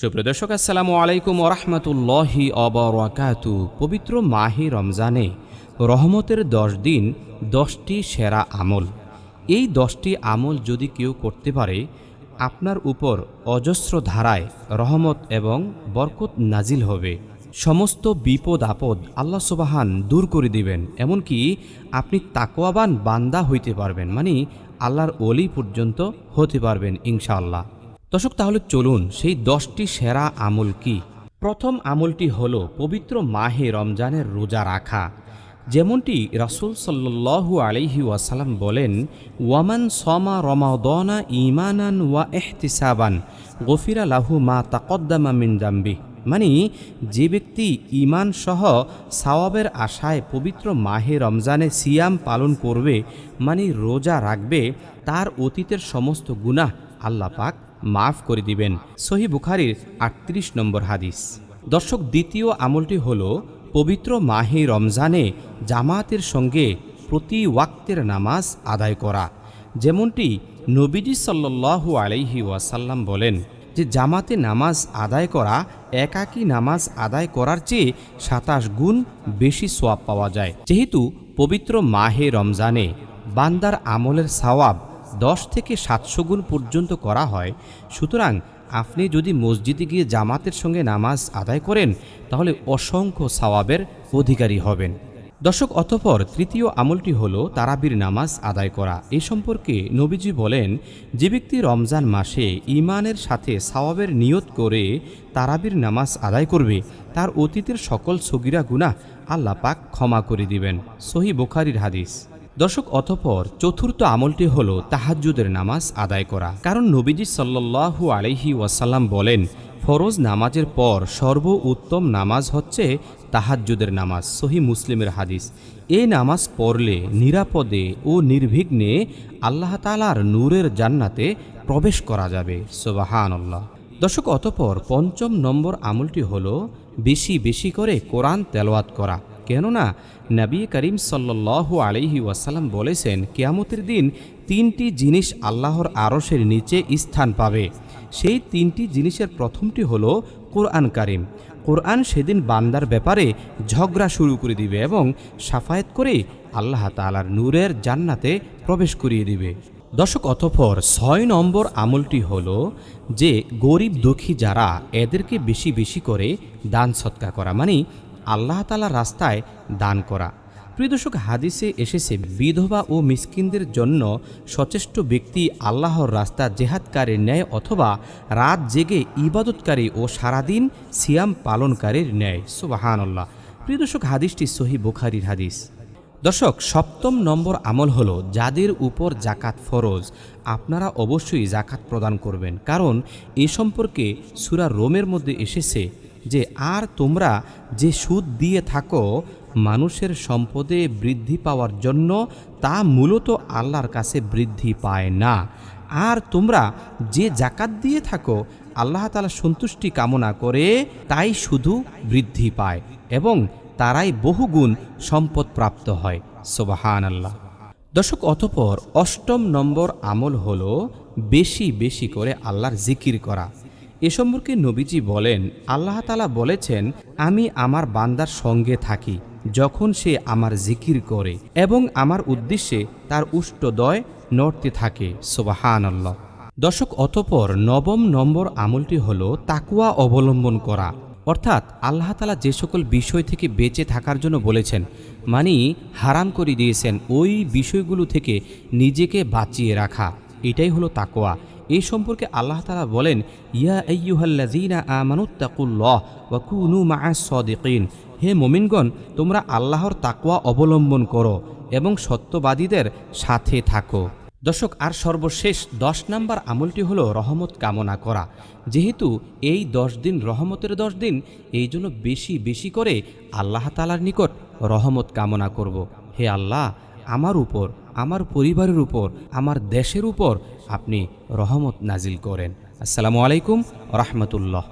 সুপ্রদর্শক আসসালামু আলাইকুম ওরহমতুল্লাহি অবরাকাতু। পবিত্র মাহি রমজানে রহমতের দশ দিন, দশটি সেরা আমল। এই দশটি আমল যদি কেউ করতে পারে, আপনার উপর অজস্র ধারায় রহমত এবং বরকত নাজিল হবে। সমস্ত বিপদ আপদ আল্লাহ সুবাহান দূর করে দিবেন। এমনকি আপনি তাকোয়াবান বান্দা হইতে পারবেন মানে আল্লাহর অলি পর্যন্ত হতে পারবেন ইনশাআল্লাহ। দর্শক, তাহলে চলুন সেই দশটি সেরা আমল কি? প্রথম আমলটি হল পবিত্র মাহে রমজানের রোজা রাখা। যেমনটি রাসুল সাল্লু আলাইহি ওয়াসাল্লাম বলেন, ওয়ামান সমা রমাদনা ইমানান ওয়া এহতিসাবান গফিরা লাহু মা তাকদ্দামা মিন জাম্বি মানে যে ব্যক্তি ইমান সহ সাওয়াবের আশায় পবিত্র মাহে রমজানে সিয়াম পালন করবে মানে রোজা রাখবে, তার অতীতের সমস্ত গুনাহ আল্লাহ পাক মাফ করে দিবেন। সহি বুখারির আটত্রিশ নম্বর হাদিস। দর্শক, দ্বিতীয় আমলটি হল পবিত্র মাহে রমজানে জামাতের সঙ্গে প্রতি ওয়াক্তের নামাজ আদায় করা। যেমনটি নবীজি সাল্লু আলাইহি ওয়াসাল্লাম বলেন যে, জামাতে নামাজ আদায় করা, একাকী নামাজ আদায় করার চেয়ে সাতাশ গুণ বেশি সোয়াব পাওয়া যায়। যেহেতু পবিত্র মাহে রমজানে বান্দার আমলের সওয়াব দশ থেকে সাতশো গুণ পর্যন্ত করা হয়। সুতরাং আপনি যদি মসজিদে গিয়ে জামাতের সঙ্গে নামাজ আদায় করেন, তাহলে অসংখ্য সওয়াবের অধিকারী হবেন। দর্শক, অতঃপর তৃতীয় আমলটি হল তারাবির নামাজ আদায় করা। এ সম্পর্কে নবীজি বলেন, যে ব্যক্তি রমজান মাসে ইমানের সাথে সওয়াবের নিয়ত করে তারাবির নামাজ আদায় করবে, তার অতীতের সকল সগিরা গুনাহ আল্লাহ পাক ক্ষমা করে দিবেন। সহি বোখারির হাদিস। দর্শক অতঃপর চতুর্থ আমলটি হল তাহাজ্জুদের নামাজ আদায় করা। কারণ নবীজি সাল্লাল্লাহু আলাইহি ওয়াসাল্লাম বলেন, ফরজ নামাজের পর সর্ব উত্তম নামাজ হচ্ছে তাহাজ্জুদের নামাজ, সহি মুসলিমের হাদিস। এই নামাজ পড়লে নিরাপদে ও নির্বিঘ্নে আল্লাহ তালার নূরের জান্নাতে প্রবেশ করা যাবে। সোবাহান আল্লাহ দর্শক অতঃপর পঞ্চম নম্বর আমলটি হল বেশি বেশি করে কোরআন তেলাওয়াত করা। কেননা নবী করিম সাল্লাহ আলহি ওয়াসাল্লাম বলেছেন, কেয়ামতের দিন তিনটি জিনিস আল্লাহর আরশের নিচে স্থান পাবে। সেই তিনটি জিনিসের প্রথমটি হল কোরআন কারিম। কোরআন সেদিন বান্দার ব্যাপারে ঝগড়া শুরু করে দিবে এবং সাফায়েত করে আল্লাহ তালার নূরের জান্নাতে প্রবেশ করিয়ে দিবে। দর্শক, অতঃপর ছয় নম্বর আমলটি হল যে গরিব দুঃখী যারা এদেরকে বেশি বেশি করে দান সৎকা করা। মানে আল্লাহ তালা রাস্তায় দান করা। প্রিয় দর্শক, হাদিসে এসেছে, বিধবা ও মিসকিনদের জন্য সচেষ্ট ব্যক্তি আল্লাহর রাস্তা জেহাদকারীর ন্যায় অথবা রাত জেগে ইবাদতকারী ও সারাদিন সিয়াম পালনকারীর ন্যায়। সুবাহান আল্লাহ প্রিয় দর্শক, হাদিসটি সহি বুখারির হাদিস। দর্শক, সপ্তম নম্বর আমল হলো যাদের উপর জাকাত ফরজ। আপনারা অবশ্যই জাকাত প্রদান করবেন। কারণ এ সম্পর্কে সুরা রোমের মধ্যে এসেছে যে আর তোমরা যে সুদ দিয়ে থাকো, মানুষের সম্পদে বৃদ্ধি পাওয়ার জন্য তা মূলত আল্লাহর কাছে বৃদ্ধি পায় না। আর তোমরা যে জাকাত দিয়ে থাকো, আল্লাহ তালা সন্তুষ্টি কামনা করে, তাই শুধু বৃদ্ধি পায় এবং তারাই বহুগুণ সম্পদ প্রাপ্ত হয়। সোবাহান আল্লাহ দর্শক, অতপর অষ্টম নম্বর আমল হল বেশি বেশি করে আল্লাহর জিকির করা। এ সম্পর্কে নবীজি বলেন, আল্লাহ তালা বলেছেন, আমি আমার বান্দার সঙ্গে থাকি যখন সে আমার জিকির করে এবং আমার উদ্দেশ্যে তার উষ্টদয় নড়তে থাকে। সোবাহান আল্লাহ দর্শক, অতপর নবম নম্বর আমলটি হল তাকুয়া অবলম্বন করা। অর্থাৎ আল্লাহ তালা যে সকল বিষয় থেকে বেঁচে থাকার জন্য বলেছেন মানে হারাম করে দিয়েছেন ওই বিষয়গুলো থেকে নিজেকে বাঁচিয়ে রাখা। এটাই হলো তাকোয়া এই সম্পর্কে আল্লাহ তালা বলেন, ইয়া আইয়ুহাল্লাজিনা আমানুত্তাকুল্লাহ ওয়া কুনু মাআস সাদিকিন। হে মোমিনগণ, তোমরা আল্লাহর তাকওয়া অবলম্বন করো এবং সত্যবাদীদের সাথে থাকো। দর্শক, আর সর্বশেষ দশ নম্বর আমলটি হলো রহমত কামনা করা। যেহেতু এই দশ দিন রহমতের দশ দিন, এই জন্য বেশি বেশি করে আল্লাহ তালার নিকট রহমত কামনা করব। হে আল্লাহ আমার উপর, আমার পরিবারের উপর, আমার দেশের উপর আপনি রহমত নাজিল করেন। আসসালামু আলাইকুম রহমতুল্লাহ।